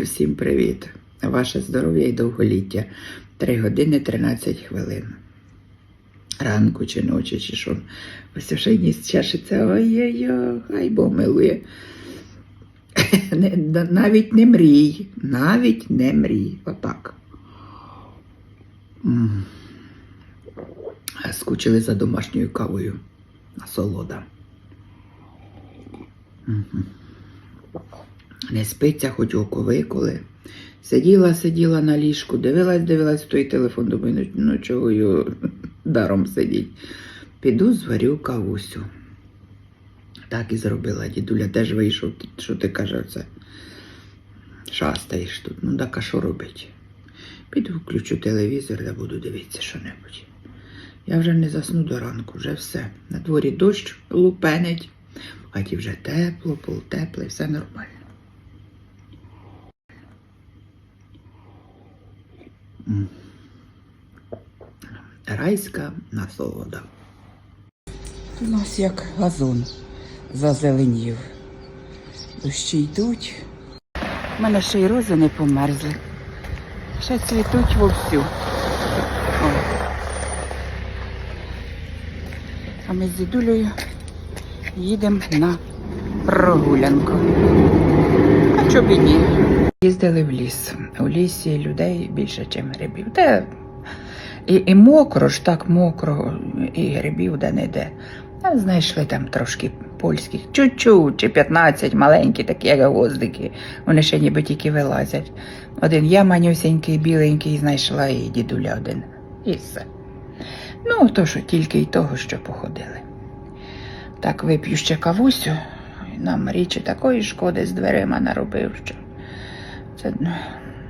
Всім привіт! Ваше здоров'я і довголіття. 3 години 13 хвилин. Ранку чи ночі, чи що. Ось вже ніс чешеться. Ой-ой-ой, хай Бог милує. Навіть не мрій. Навіть не мрій. Отак. Скучили за домашньою кавою. Насолода. Мгм. Не спиться, хоч око виколи. Сиділа, сиділа на ліжку, дивилась, дивилась той телефон, думаю, ну, ну чого його даром сидіть. Піду зварю кавусю. Так і зробила. Дідуля теж вийшов, що ти каже, це шастаєш тут. Ну так а що робить? Піду включу телевізор та буду дивитися що-небудь. Я вже не засну до ранку, вже все. На дворі дощ лупенить, в хаті вже тепло, пол теплий, все нормально. Райська насолода. У нас як газон зазеленів. Дощі йдуть. У мене ще й рози не померзли. Ще цвітуть вовсю. О. А ми з дідулею їдемо на прогулянку. А чого б і ні? Їздили в ліс. У лісі людей більше, ніж грибів. Де і, і мокро ж так мокро, і грибів де не де. А знайшли там трошки польських, чуть-чуть, чи 15 маленькі, такі як гвоздики. Вони ще ніби тільки вилазять. Один я манюсенький, біленький, знайшла і дідуля один. І все. Ну, то що тільки й того, що походили. Так вип'ю ще кавусю, нам річі такої шкоди з дверима наробив, що це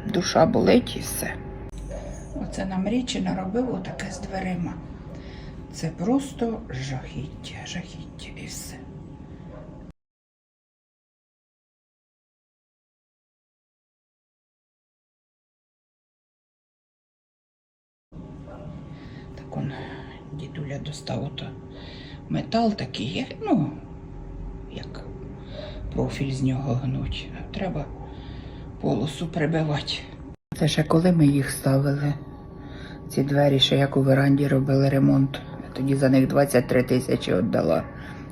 душа болить і все. Оце нам річі наробив отаке з дверима. Це просто жахіття, жахіття і все. Так он дідуля достав ото метал такий, ну, як профіль з нього гнуть. Треба полосу прибивати. Це ще коли ми їх ставили, ці двері, ще як у веранді робили ремонт. Тоді за них 23 тисячі віддала.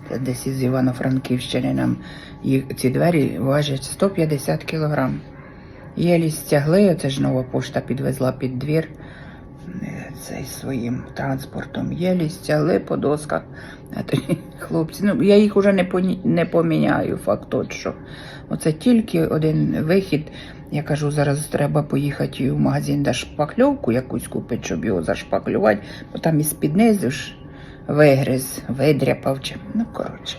Це десь із Івано-Франківщини нам їх, ці двері важать 150 кілограм. Єлі стягли, оце ж нова пошта підвезла під двір цей своїм транспортом. Єлі стягли по досках. Хлопці, ну я їх уже не, не поміняю, факт тот, що. Оце тільки один вихід. Я кажу, зараз треба поїхати в магазин де шпакльовку якусь купити, щоб його зашпаклювати, бо там із під низу ж вигриз, видряпав. чи- Ну, коротше.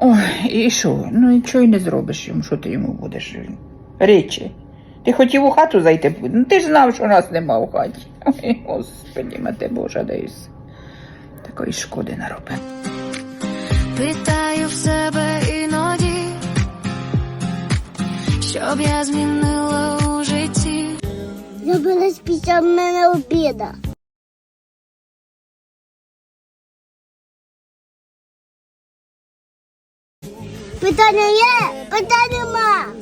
Ой, і що? Ну нічого й не зробиш йому, що ти йому будеш. Речі. Ти хотів у хату зайти? Ну ти ж знав, що нас нема в хаті. Ой, Господи, мати Божа, десь. Такої шкоди наробив. Питаю в себе іноді, щоб я змінила у житті. Зробилась після мене обіда. Питання є, питань нема.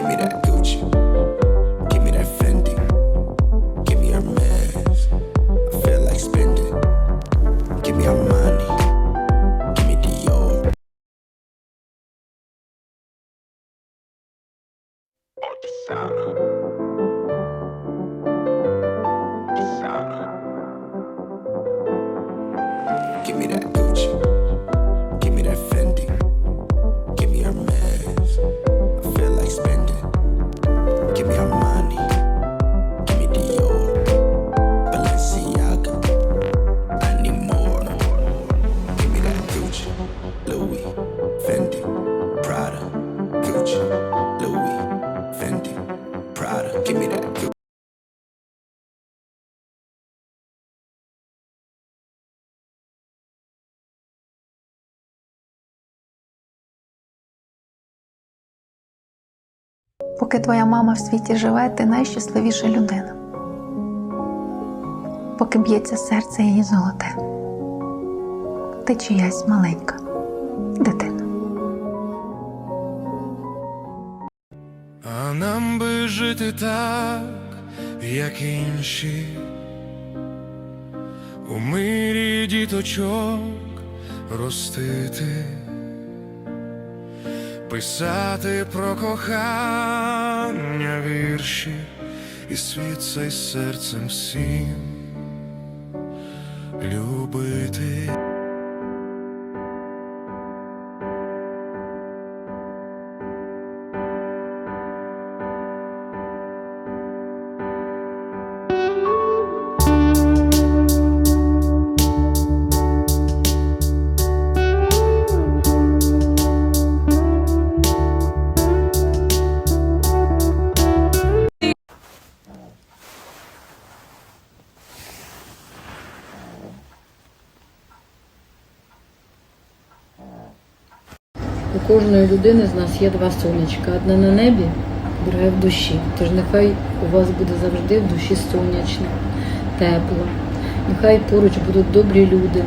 Give me that Gucci. Поки твоя мама в світі живе, ти найщасливіша людина. Поки б'ється серце її золоте. Ти чиясь маленька дитина. А нам би жити так, як інші, у мирі діточок ростити, писати про кохання вірші, і світ цей серцем всім любити. Кожної людини з нас є два сонечка. Одне на небі, друге в душі. Тож нехай у вас буде завжди в душі сонячно, тепло. Нехай поруч будуть добрі люди.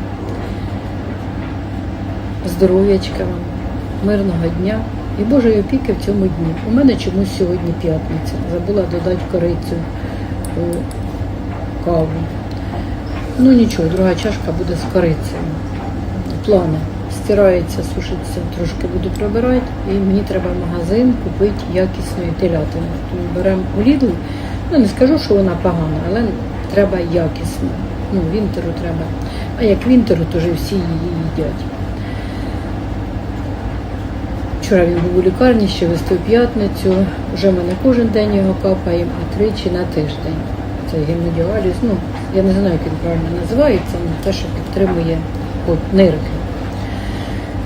Здоров'ячка вам, мирного дня і Божої опіки в цьому дні. У мене чомусь сьогодні п'ятниця. Забула додати корицю у каву. Ну нічого, друга чашка буде з корицею. Плани. Стирається, сушиться, трошки буду прибирати, і мені треба в магазин купити якісної телятини. Тому беремо у Lidl. Ну не скажу, що вона погана, але треба якісно. Ну, вінтеру треба. А як вінтеру, то вже всі її їдять. Вчора він був у лікарні, ще вести в п'ятницю. Вже в мене кожен день його капаємо, а тричі на тиждень. Це гемодіаліз. Ну, я не знаю, як він правильно називається, але те, що підтримує от, нирки.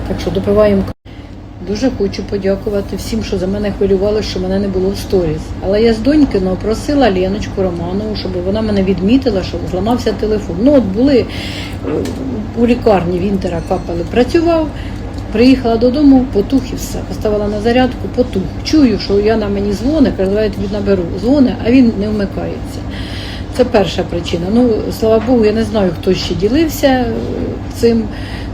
Так що допиваємо. Дуже хочу подякувати всім, що за мене хвилювали, що мене не було в сторіс. Але я з донькиного просила Леночку Романову, щоб вона мене відмітила, що зламався телефон. Ну от були е, у лікарні Вінтера капали, працював. Приїхала додому, потух і все. Поставила на зарядку, потух. Чую, що Яна мені дзвонить, каже, я тобі наберу. Дзвони, а він не вмикається. Це перша причина. Ну, слава Богу, я не знаю, хто ще ділився е, цим.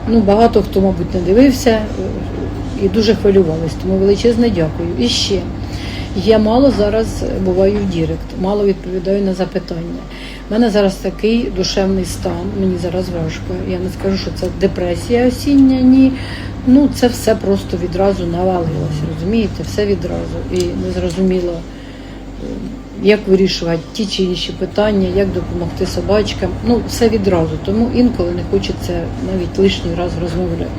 Ну, багато хто, мабуть, не дивився е, і дуже хвилювались. Тому величезне дякую. І ще. Я мало зараз буваю в Дірект, мало відповідаю на запитання. У мене зараз такий душевний стан, мені зараз важко. Я не скажу, що це депресія осіння, ні. Ну, це все просто відразу навалилося, розумієте? Все відразу. І не зрозуміло, як вирішувати ті чи інші питання, як допомогти собачкам. Ну, все відразу. Тому інколи не хочеться навіть лишній раз розмовляти.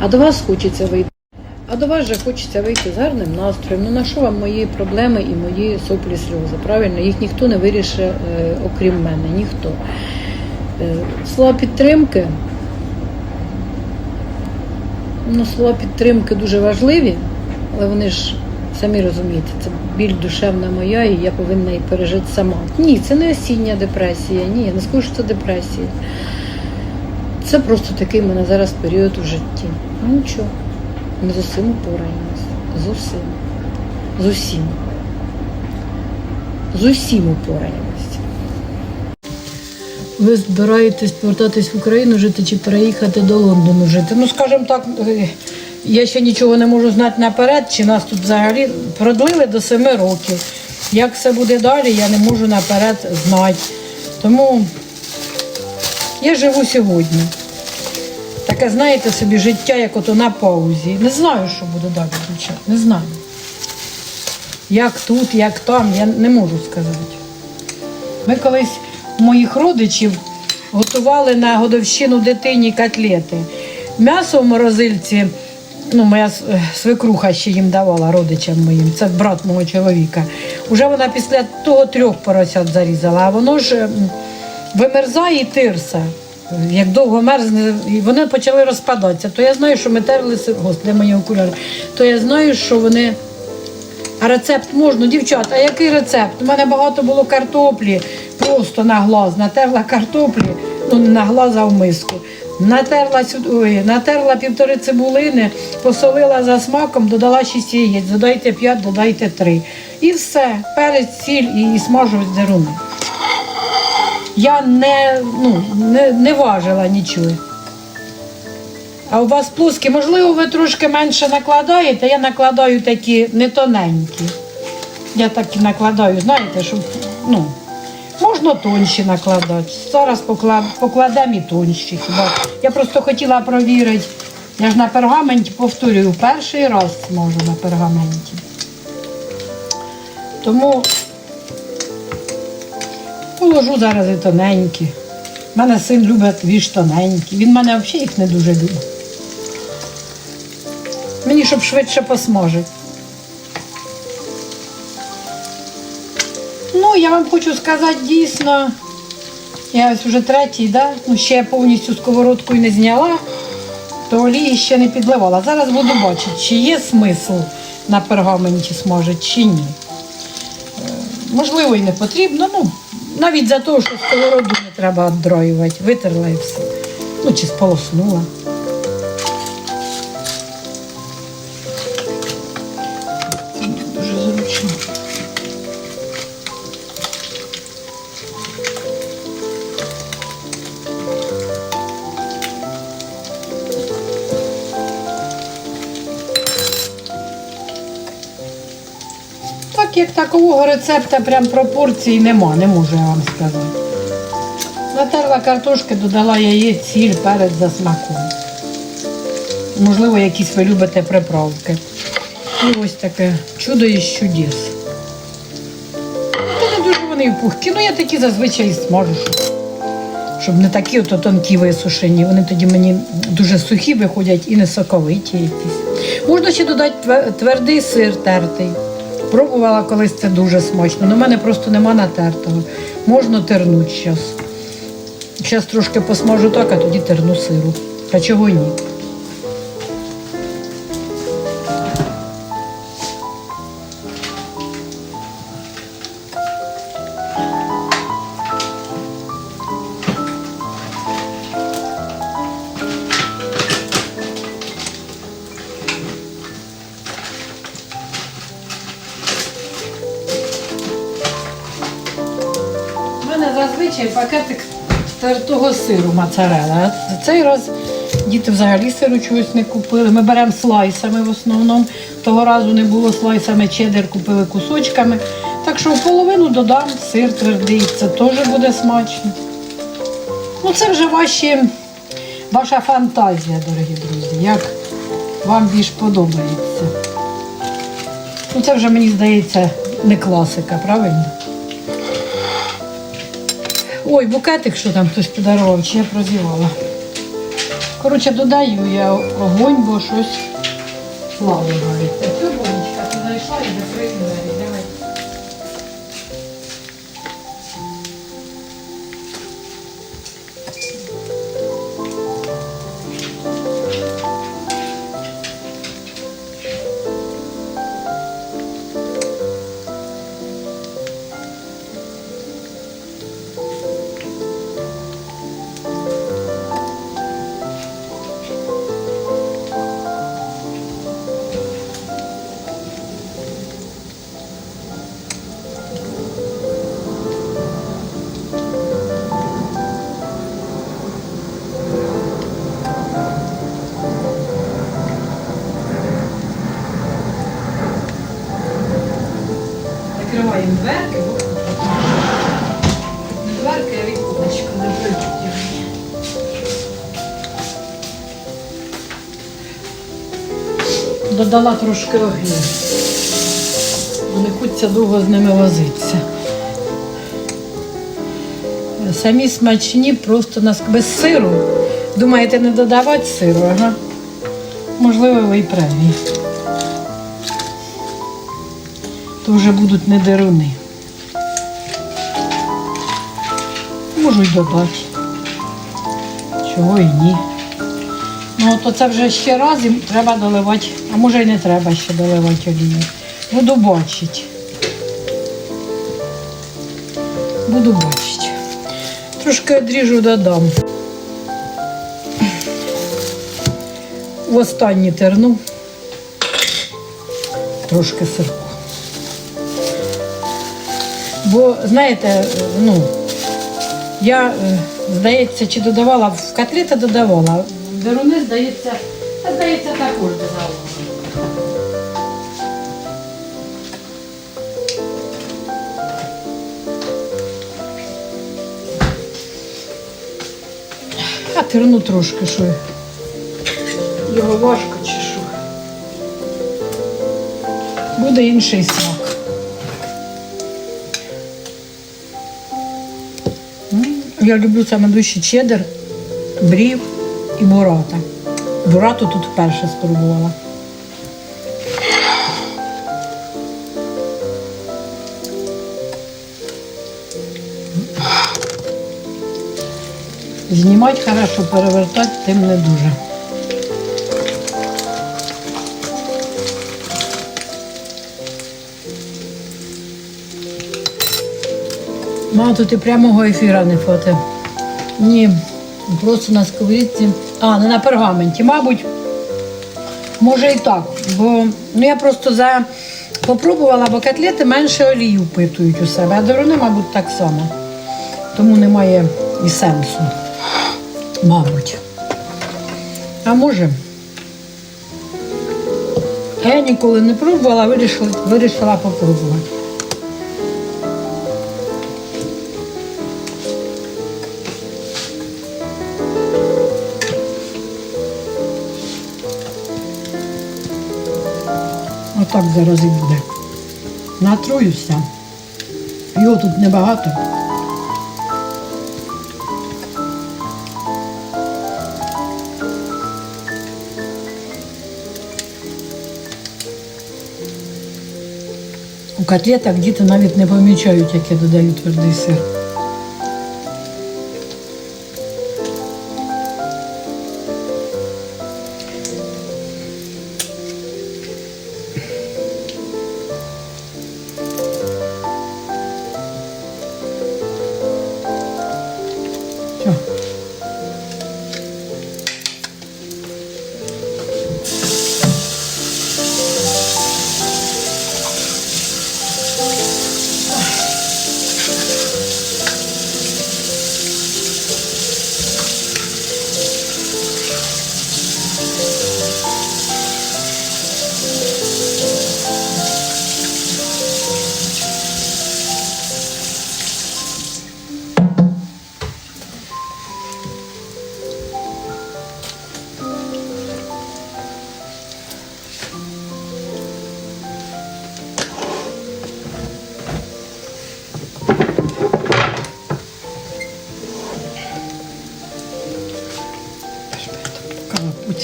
А до вас хочеться вийти. А до вас же хочеться вийти з гарним настроєм. Ну на що вам мої проблеми і мої соплі сльози? Правильно, їх ніхто не вирішить, е, окрім мене, ніхто. Е, слова підтримки. Ну, слова підтримки дуже важливі, але вони ж самі розумієте, це біль душевна моя, і я повинна її пережити сама. Ні, це не осіння депресія, ні, я не скажу, що це депресія. Це просто такий в мене зараз період у житті. Ну нічого, ми з усім упораємось. З усім. З усім. З усім упораємось. Ви збираєтесь повертатись в Україну жити чи переїхати до Лондону жити? Ну, скажімо так, е, я ще нічого не можу знати наперед, чи нас тут взагалі продлили до семи років. Як все буде далі, я не можу наперед знати. Тому я живу сьогодні. Таке, знаєте, собі життя, як ото на паузі. Не знаю, що буде далі, дівчат, не знаю. Як тут, як там, я не можу сказати. Ми колись моїх родичів готували на годовщину дитині котлети. М'ясо в морозильці, ну, моя е, свекруха ще їм давала родичам моїм, це брат мого чоловіка. Уже вона після того трьох поросят зарізала, а воно ж вимерзає і тирса. Як довго мерзне, і вони почали розпадатися. То я знаю, що ми терли сир- Господи, мої окуляри. То я знаю, що вони а рецепт можна, дівчата, а який рецепт? У мене багато було картоплі, просто на глаз. Натерла картоплі, ну не на глаз, а в миску. Натерла сюди, натерла півтори цибулини, посолила за смаком, додала 6 яєць, додайте 5, додайте 3. І все, перець, сіль і, і смажу з деруни. Я не, ну, не, не важила нічого. А у вас плоскі, можливо, ви трошки менше накладаєте, я накладаю такі не тоненькі. Я такі накладаю, знаєте, щоб ну, можна тонші накладати. Зараз покладемо і тонші. Хіба. Я просто хотіла провірити. Я ж на пергаменті повторюю, перший раз можу на пергаменті. Тому положу зараз і тоненькі. У мене син любить більш тоненькі. Він мене взагалі їх не дуже любить. Мені щоб швидше посмажить. Я вам хочу сказати дійсно, я ось вже третій, да? ну, ще я повністю сковородку і не зняла, то олії ще не підливала. Зараз буду бачити, чи є смисл на пергаменті смажити, чи ні. Е, Можливо, і не потрібно. Ну, навіть за те, що сковороду не треба віддроювати. Витерла і все. Ну, чи сполоснула. Як такового рецепта прям пропорцій нема, не можу я вам сказати. Натерла картошки, додала яєць, сіль, перець за смаком. Можливо, якісь ви любите приправки. І ось таке чудо із чудес. Та не дуже вони і пухкі. Ну я такі зазвичай смажу, щоб, не такі ото тонкі висушені. Вони тоді мені дуже сухі виходять і не соковиті якісь. Можна ще додати твердий сир тертий. Пробувала колись це дуже смачно, але в мене просто нема натертого. Можна тернути зараз. Зараз трошки посмажу так, а тоді терну сиру. А чого ні? Зазвичай пакетик тертого сиру моцарелла. А Цей раз діти взагалі сиру чогось не купили. Ми беремо слайсами в основному. Того разу не було слайсами чеддер, купили кусочками. Так що в половину додам сир твердий. Це теж буде смачно. Ну це вже ваші, ваша фантазія, дорогі друзі. Як вам більш подобається. Ну це вже мені здається не класика, правильно? Ой, букетик, що там хтось подарував, чи я прозівала. Коротше, додаю я огонь, бо щось плаває. Цю Бонечка, ти і закрий двері. Додала трошки огню. Не хочеться довго з ними возитися. самі смачні, просто нас без сиру. Думаєте, не додавати сиру, ага. Можливо, ви і праві. То вже будуть не деруни. Можу й додати. Чого і ні. Ну, то це вже ще раз і треба доливати, а може й не треба ще доливати олію. Буду бачити. Буду бачити. Трошки одріжу додам. В останній терну. Трошки сирку. Бо, знаєте, ну, я, е, здається, чи додавала, в котлети додавала, деруни, здається, та, здається, також додавала. А терну трошки, що його важко чи що. Буде інший смак. Я люблю саме душі чеддер, брів і бурата. Бурату тут вперше спробувала. Знімати хорошо, перевертати тим не дуже. Мама, тут і прямого ефіра не фото. Ні, просто на сковорідці. А, не на пергаменті. Мабуть, може і так. Бо ну, я просто за попробувала, бо котлети менше олії впитують у себе, а дорони, мабуть, так само. Тому немає і сенсу. Мабуть. А може. Я ніколи не пробувала, вирішила, вирішила попробувати. Отак зараз і буде. Натруюся. Його тут небагато. У котлетах діти навіть не помічають, як я додаю твердий сир.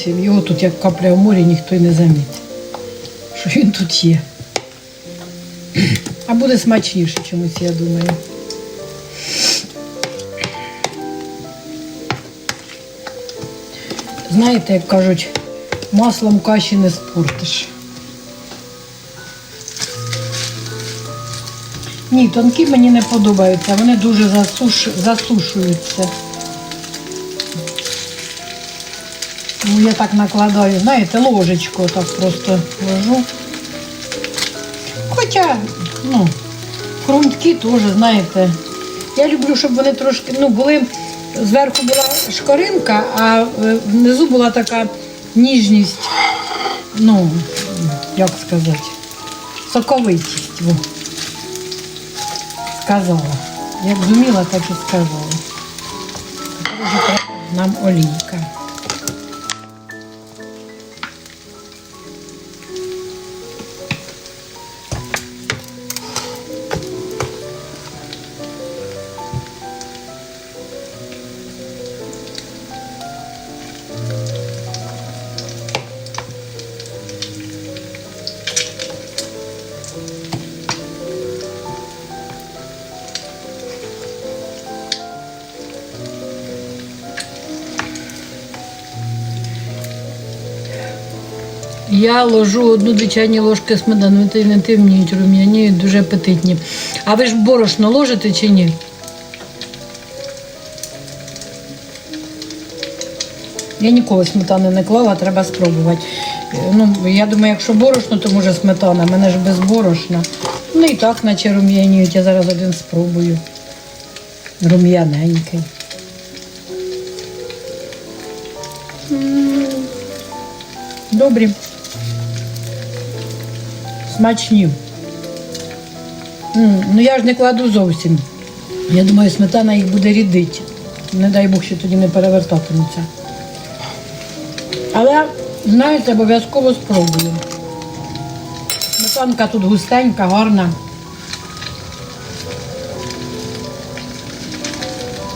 Калапуці. Його тут як капля в морі, ніхто й не замітить, що він тут є. А буде смачніше чомусь, я думаю. Знаєте, як кажуть, маслом каші не спортиш. Ні, тонкі мені не подобаються, вони дуже засуш... засушуються. Ну, я так накладаю, знаєте, ложечку так просто ложу. Хоча, ну, хрумтки теж, знаєте. Я люблю, щоб вони трошки, ну, були, зверху була шкоринка, а е, внизу була така ніжність, ну, як сказати, соковитість. Сказала. Як зуміла, так і сказала. Нам олійка. Я ложу одну дві ложки сметани, вони не темніють, рум'яніють, дуже апетитні. А ви ж борошно ложите чи ні? Я ніколи сметани не клала, треба спробувати. Е, Ну, я думаю, якщо борошно, то може сметана, мене ж без борошна. Ну і так, наче рум'яніють, я зараз один спробую. Рум'яненький. Добрі. Смачні. М, Ну я ж не кладу зовсім. Я думаю, сметана їх буде рідити. Не дай Бог, що тоді не перевертатимуться. Але, знаєте, обов'язково спробую. Сметанка тут густенька, гарна.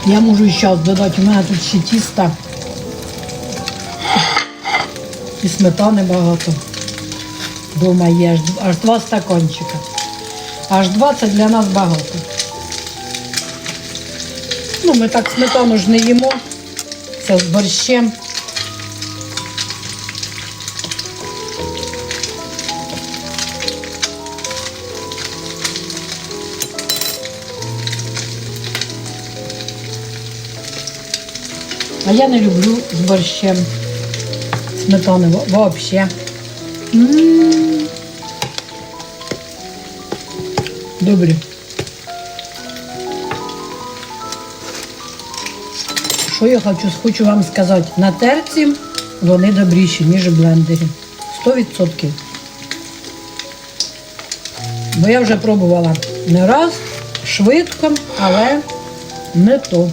Я можу зараз додати, у мене тут ще тіста. І сметани багато. Дома є аж, аж два стаканчика. Аж два це для нас багато. Ну, ми так сметану ж не їмо. Це з борщем. А я не люблю з борщем сметани во- Добре. Що я хочу, хочу вам сказати? На терці вони добріші, ніж в блендері. 100%. Бо я вже пробувала не раз, швидко, але не то.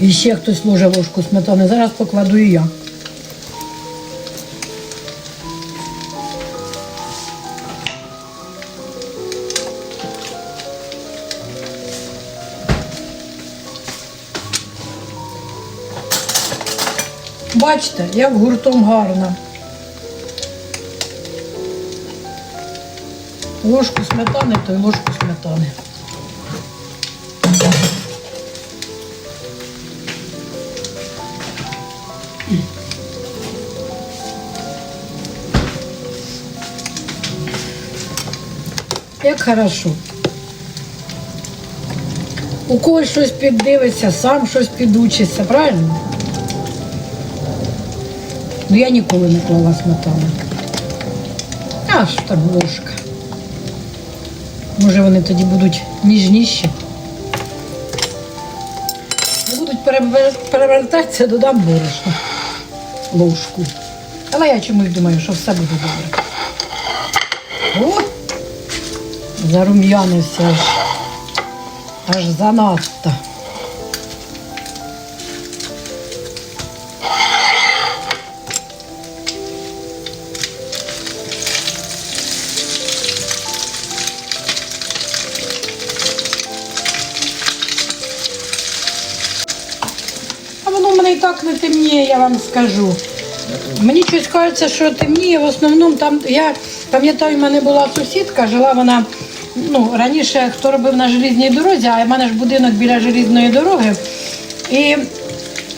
І ще хтось ложить ложку сметани. Зараз покладу і я. Бачите, як гуртом гарно. Ложку сметани, то й ложку сметани. Як хорошо. У когось щось піддивиться, сам щось підучиться, правильно? Ну я ніколи не клала сметану. Аж так ложка. Може вони тоді будуть ніжніші. Не будуть перевер- перевертатися, додам борошно. Ложку. Але я чомусь думаю, що все буде добре. О! Зарум'янився аж. Аж занадто. Вам скажу. Мені щось кажеться, що темніє в основному там. Я пам'ятаю, в мене була сусідка, жила вона. Ну, раніше хто робив на желізній дорозі, а в мене ж будинок біля желізної дороги. І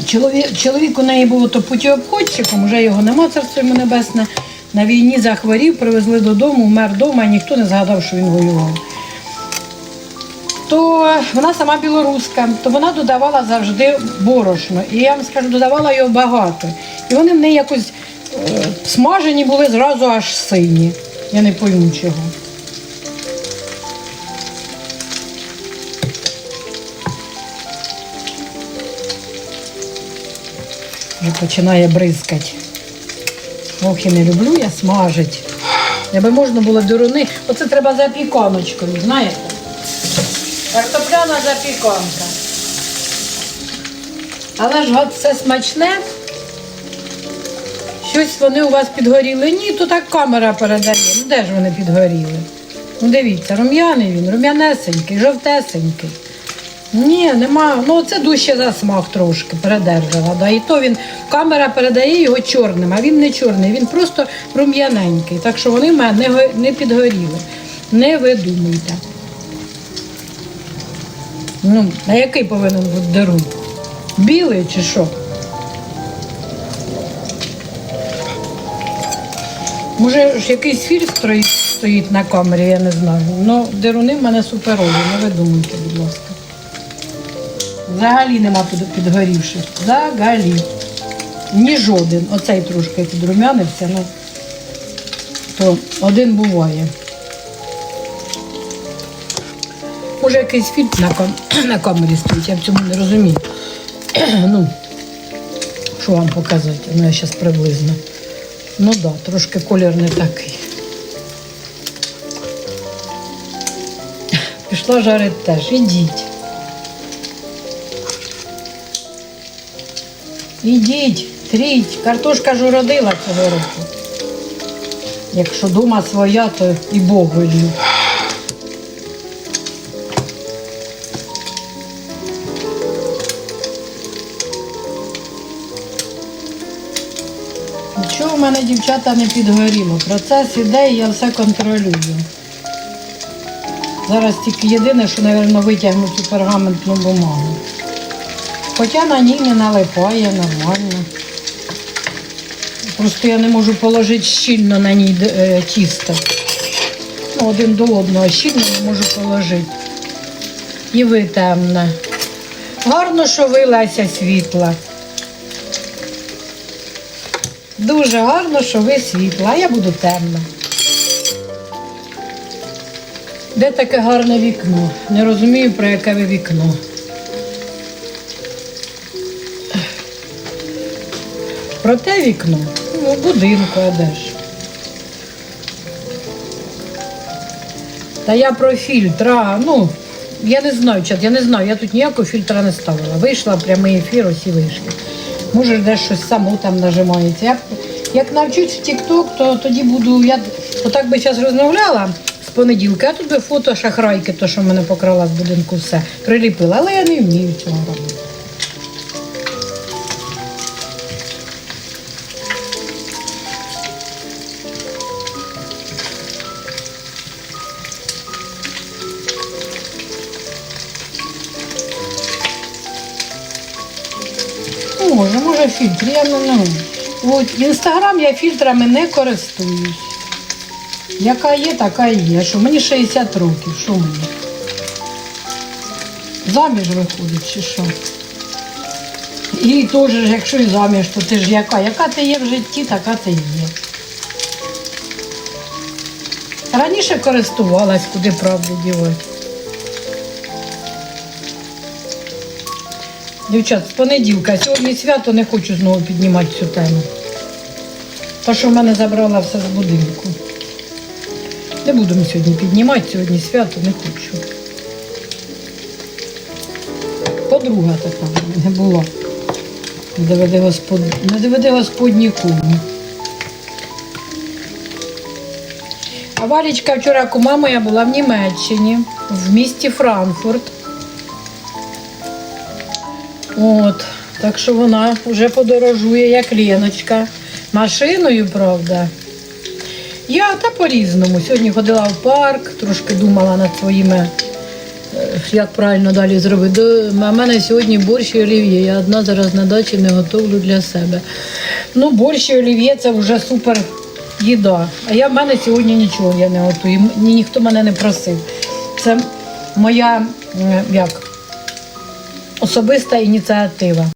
чоловік, чоловік у неї був то путіобходчиком, вже його нема, царство йому небесне. На війні захворів, привезли додому, вмер вдома, і ніхто не згадав, що він воював то вона сама білоруска, то вона додавала завжди борошно. І я вам скажу, додавала його багато. І вони в неї якось е, смажені були зразу аж сині. Я не пойму чого. Вже починає бризкати. Ох, і не люблю я смажить. Якби можна було дуруни. Оце треба запіканочкою, знаєте? Картопляна запіканка. Але ж от все смачне. Щось вони у вас підгоріли. Ні, то так камера передає. Ну де ж вони підгоріли? Ну дивіться, рум'яний він, рум'янесенький, жовтесенький. Ні, нема. Ну це дужче за смак трошки передержала. Да. І то він камера передає його чорним, а він не чорний, він просто рум'яненький. Так що вони в мене не, підгоріли. Не видумуйте. Ну, а який повинен бути дарунок? Білий чи що? Може ж якийсь фільм стоїть на камері, я не знаю. Ну, деруни в мене суперові, ну, не видумуйте, будь ласка. Взагалі нема підгорівших. Взагалі. Ні жоден. Оцей трошки підрумянився, ну то один буває. Може якийсь фільм на, кам- на камері стоїть, я в цьому не розумію. ну, що вам показати? Ну, я зараз приблизно. Ну так, да, трошки колір не такий. Пішла жарити теж. Ідіть. Ідіть, тріть. Картошка ж уродила цього року. Якщо дома своя, то і Бог велів. Мене дівчата не підгоріло. Процес іде і я все контролюю. Зараз тільки єдине, що, мабуть, витягну цю пергаментну бумагу. Хоча на ній не налипає нормально. Просто я не можу положити щільно на ній е, тісто. Ну, один до одного щільно не можу положити. І ви темне. Гарно, що ви Леся світла. Дуже гарно, що ви світла, а я буду темна. Де таке гарне вікно? Не розумію, про яке ви вікно. Про те вікно? Ну, будинку, а де ж? Та я про фільтр, а, ну, я не знаю, чат, я не знаю, я тут ніякого фільтра не ставила. Вийшла прямий ефір, ось і вийшла. Може, десь щось само там нажимається. Я, як навчусь в TikTok, то тоді буду. Я отак би зараз розмовляла з понеділка, а тут би фото шахрайки, то, що мене покрала з будинку, все приліпила, але я не вмію цього робити. Може, може фільтр. Я не ну. От інстаграм я фільтрами не користуюсь. Яка є, така і є. Що мені 60 років, що мені? Заміж виходить чи що? І теж, якщо і заміж, то ти ж яка? Яка ти є в житті, така ти є. Раніше користувалась, куди правду дівати. Дівчат, з понеділка. Сьогодні свято не хочу знову піднімати цю тему. Та, що в мене забрала все з будинку. Не будемо сьогодні піднімати, сьогодні свято не хочу. Подруга така мене була. Не доведе Господ... не Господь нікому. А Валічка вчора кума моя була в Німеччині, в місті Франкфурт. От, так що вона вже подорожує, як Леночка. Машиною, правда. Я та по-різному. Сьогодні ходила в парк, трошки думала над своїми, е, як правильно далі зробити. А в мене сьогодні борщ і олів'є. Я одна зараз на дачі не готовлю для себе. Ну, борщ і олів'є це вже супер їда. А я в мене сьогодні нічого я не готую. Ні, ніхто мене не просив. Це моя е, як особиста ініціатива.